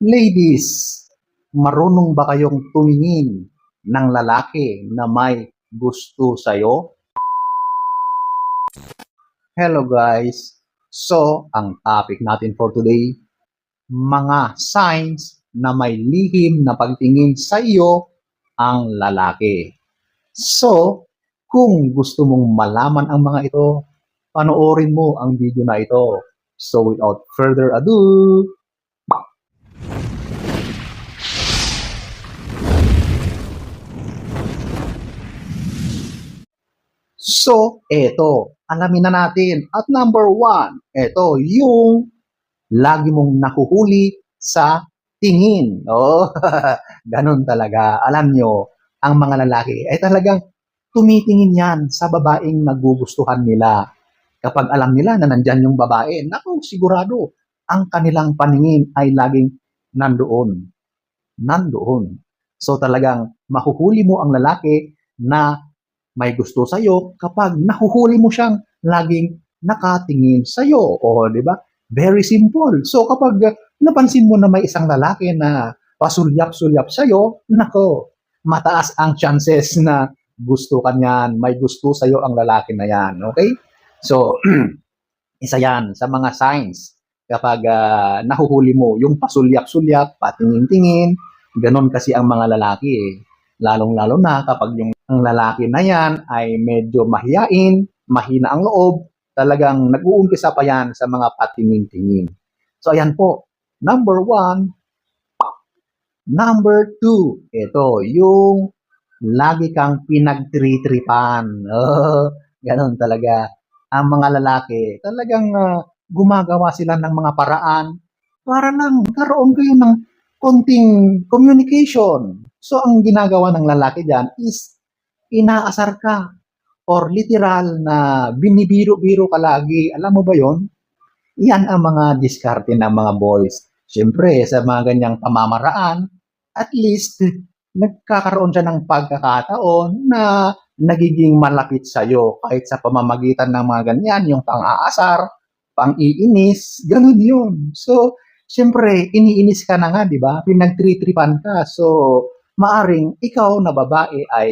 Ladies, marunong ba kayong tumingin ng lalaki na may gusto sa'yo? Hello guys! So, ang topic natin for today, mga signs na may lihim na pagtingin sa iyo ang lalaki. So, kung gusto mong malaman ang mga ito, panoorin mo ang video na ito. So, without further ado, So, eto, alamin na natin. At number one, eto, yung lagi mong nahuhuli sa tingin. Oh, ganun talaga. Alam nyo, ang mga lalaki ay talagang tumitingin yan sa babaeng nagugustuhan nila. Kapag alam nila na nandyan yung babae, naku, sigurado, ang kanilang paningin ay laging nandoon. Nandoon. So talagang mahuhuli mo ang lalaki na may gusto sa'yo kapag nahuhuli mo siyang laging nakatingin sa'yo. O, di ba? Very simple. So, kapag uh, napansin mo na may isang lalaki na pasulyap-sulyap sa'yo, nako, mataas ang chances na gusto ka niyan, may gusto sa'yo ang lalaki na yan. Okay? So, isa yan sa mga signs kapag uh, nahuhuli mo yung pasulyap-sulyap, patingin-tingin, ganon kasi ang mga lalaki eh. Lalong-lalo na kapag yung ang lalaki na yan ay medyo mahiyain, mahina ang loob, talagang nag-uumpisa pa yan sa mga patingin-tingin. So ayan po, number one. Number two, ito, yung lagi kang pinagtritripan. Oh, ganon talaga. Ang mga lalaki, talagang uh, gumagawa sila ng mga paraan para lang karoon kayo ng konting communication. So, ang ginagawa ng lalaki dyan is inaasar ka or literal na binibiro-biro ka lagi. Alam mo ba yon? Yan ang mga diskarte ng mga boys. Siyempre, sa mga ganyang pamamaraan, at least, nagkakaroon siya ng pagkakataon na nagiging malapit sa'yo kahit sa pamamagitan ng mga ganyan, yung pang-aasar, pang-iinis, ganun yun. So, siyempre, iniinis ka na nga, di ba? Pinagtritripan ka. So, maaring ikaw na babae ay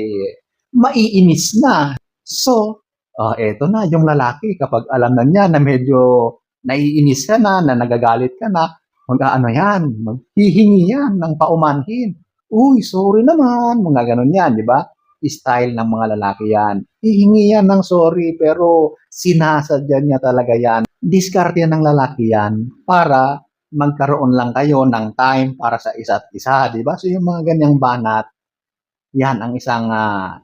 maiinis na. So, uh, eto na, yung lalaki, kapag alam na niya na medyo naiinis ka na, na nagagalit ka na, mag-ano yan, maghihingi yan ng paumanhin. Uy, sorry naman, mga ganun yan, di ba? Style ng mga lalaki yan. Hihingi yan ng sorry, pero sinasadya niya talaga yan. Diskarte yan ng lalaki yan para magkaroon lang kayo ng time para sa isa't isa, di ba? So yung mga ganyang banat, yan ang isang uh,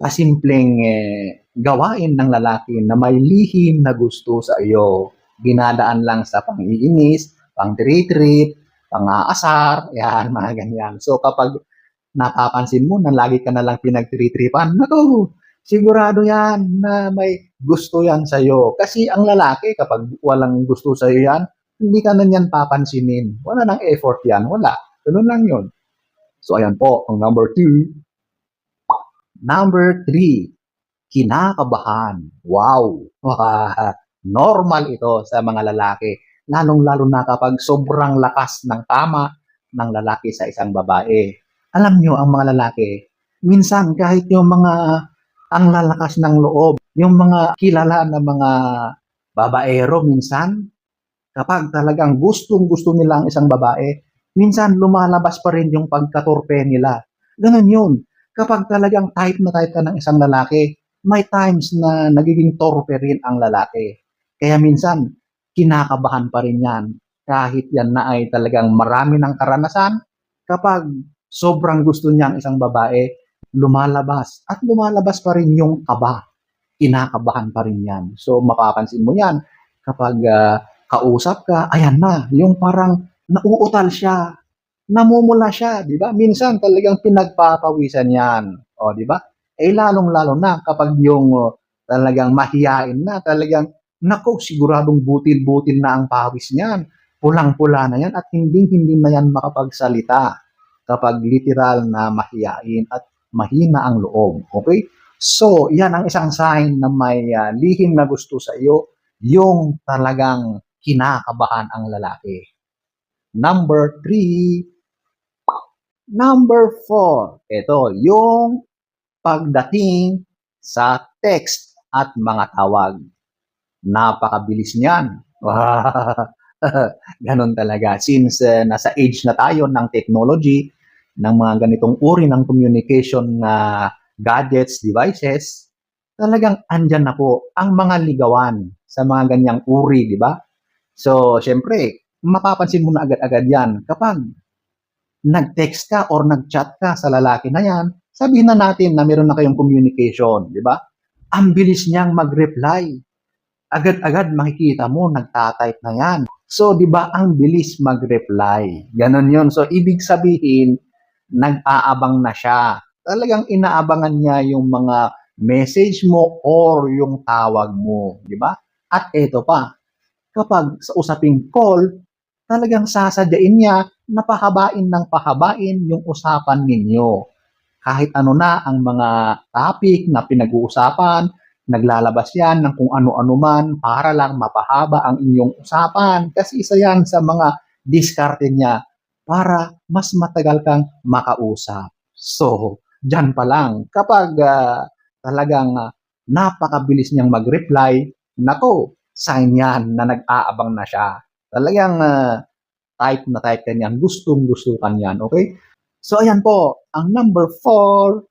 pasimpleng eh, gawain ng lalaki na may lihim na gusto sa iyo. Ginadaan lang sa pang-iinis, pang-treat-treat, pang-aasar, yan, mga ganyan. So kapag napapansin mo na lagi ka na lang pinagtritripan, naku, sigurado yan na may gusto yan sa iyo. Kasi ang lalaki, kapag walang gusto sa iyo yan, hindi ka na yan papansinin. Wala nang effort yan. Wala. Ganun lang yun. So, ayan po, ang number two. Number three, kinakabahan. Wow! Normal ito sa mga lalaki. Lalong-lalo na kapag sobrang lakas ng tama ng lalaki sa isang babae. Alam nyo, ang mga lalaki, minsan kahit yung mga ang lalakas ng loob, yung mga kilala na mga babaero minsan, kapag talagang gustong gusto nila ang isang babae, minsan lumalabas pa rin yung pagkatorpe nila. Ganun yun. Kapag talagang type na type ka ng isang lalaki, may times na nagiging torpe rin ang lalaki. Kaya minsan, kinakabahan pa rin yan. Kahit yan na ay talagang marami ng karanasan, kapag sobrang gusto niya ang isang babae, lumalabas. At lumalabas pa rin yung kaba. Kinakabahan pa rin yan. So, mapapansin mo yan kapag uh, kausap ka, ayan na, yung parang nauutal siya, namumula siya, di ba? Minsan talagang pinagpapawisan yan, o di ba? Eh lalong-lalo na kapag yung uh, talagang mahiyain na, talagang nako, siguradong butil-butil na ang pawis niyan. Pulang-pula na yan at hindi-hindi na yan makapagsalita kapag literal na mahiyain at mahina ang loob. Okay? So, yan ang isang sign na may uh, lihim na gusto sa iyo, yung talagang kinakabahan ang lalaki. Number three. Number four. Ito, yung pagdating sa text at mga tawag. Napakabilis niyan. Ganon talaga. Since uh, nasa age na tayo ng technology, ng mga ganitong uri ng communication na gadgets, devices, talagang andyan na po ang mga ligawan sa mga ganyang uri, di ba? So, syempre, mapapansin mo na agad-agad yan kapag nag-text ka or nag-chat ka sa lalaki na yan, sabihin na natin na meron na kayong communication, di ba? Ang bilis niyang mag-reply. Agad-agad makikita mo, nagtatype na yan. So, di ba, ang bilis mag-reply. Ganon yun. So, ibig sabihin, nag-aabang na siya. Talagang inaabangan niya yung mga message mo or yung tawag mo, di ba? At ito pa, kapag sa usaping call, talagang sasadyain niya na pahabain ng pahabain yung usapan ninyo. Kahit ano na ang mga topic na pinag-uusapan, naglalabas yan ng kung ano-ano man para lang mapahaba ang inyong usapan. Kasi isa yan sa mga diskarte niya para mas matagal kang makausap. So, dyan pa lang, kapag ah, talagang ah, napakabilis niyang mag-reply, nako, sign yan na nag-aabang na siya. Talagang ah, type na type ka niyan, gustong gusto ka niyan, okay? So, ayan po, ang number four,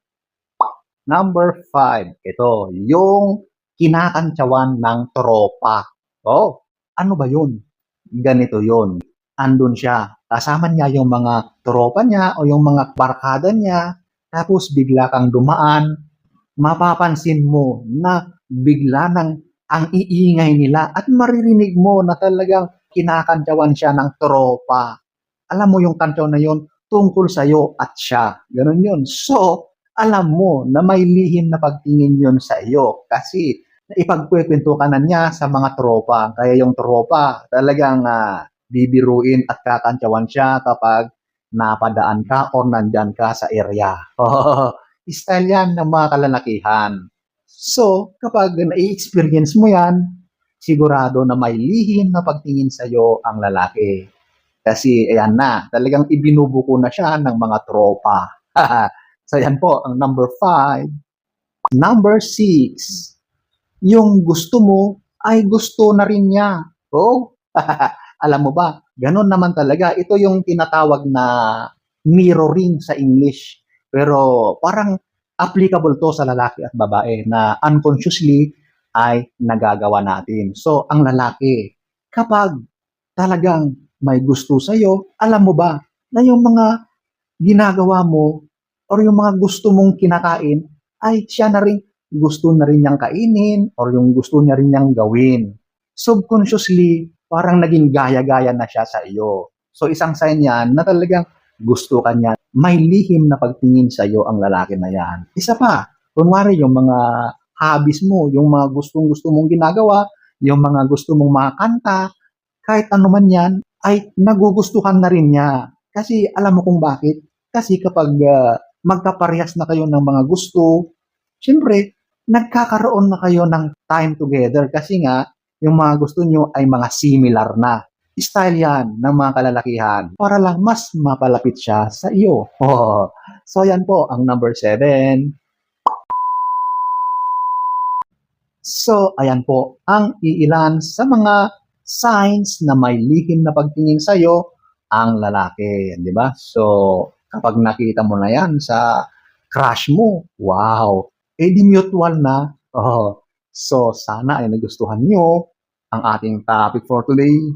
number five, ito, yung kinakantsawan ng tropa. Oh, ano ba yun? Ganito yun. Andun siya. Kasama niya yung mga tropa niya o yung mga barkada niya. Tapos bigla kang dumaan. Mapapansin mo na bigla nang ang iingay nila at maririnig mo na talagang kinakantsawan siya ng tropa. Alam mo yung kantsaw na yun tungkol sa'yo at siya. Ganun yun. So, alam mo na may lihim na pagtingin yun sa iyo kasi ipagkwekwento ka na niya sa mga tropa. Kaya yung tropa talagang ah, bibiruin at kakantsawan siya kapag napadaan ka or nandyan ka sa area. Style yan ng mga kalalakihan. So, kapag na-experience mo yan, sigurado na may lihim na pagtingin sa iyo ang lalaki. Kasi ayan na, talagang ibinubuko na siya ng mga tropa. so yan po, ang number five. Number six, yung gusto mo ay gusto na rin niya. Oh, alam mo ba, ganun naman talaga. Ito yung tinatawag na mirroring sa English. Pero parang applicable to sa lalaki at babae na unconsciously ay nagagawa natin. So, ang lalaki, kapag talagang may gusto sa'yo, alam mo ba na yung mga ginagawa mo or yung mga gusto mong kinakain ay siya na rin gusto na rin niyang kainin or yung gusto niya rin niyang gawin. Subconsciously, parang naging gaya-gaya na siya sa iyo. So isang sign yan na talagang gusto ka niya. May lihim na pagtingin sa iyo ang lalaki na yan. Isa pa, kunwari yung mga hobbies mo, yung mga gustong-gusto mong ginagawa, yung mga gusto mong mga kanta, kahit ano man yan, ay nagugustuhan na rin niya. Kasi alam mo kung bakit? Kasi kapag ah, magkaparehas na kayo ng mga gusto, syempre, nagkakaroon na kayo ng time together kasi nga, yung mga gusto nyo ay mga similar na. Style yan ng mga kalalakihan para lang mas mapalapit siya sa iyo. Oh. So yan po ang number seven. So ayan po ang iilan sa mga signs na may lihim na pagtingin sa iyo ang lalaki, di ba? So kapag nakita mo na yan sa crush mo, wow, eh di mutual na. Oh. So sana ay nagustuhan niyo ang ating topic for today.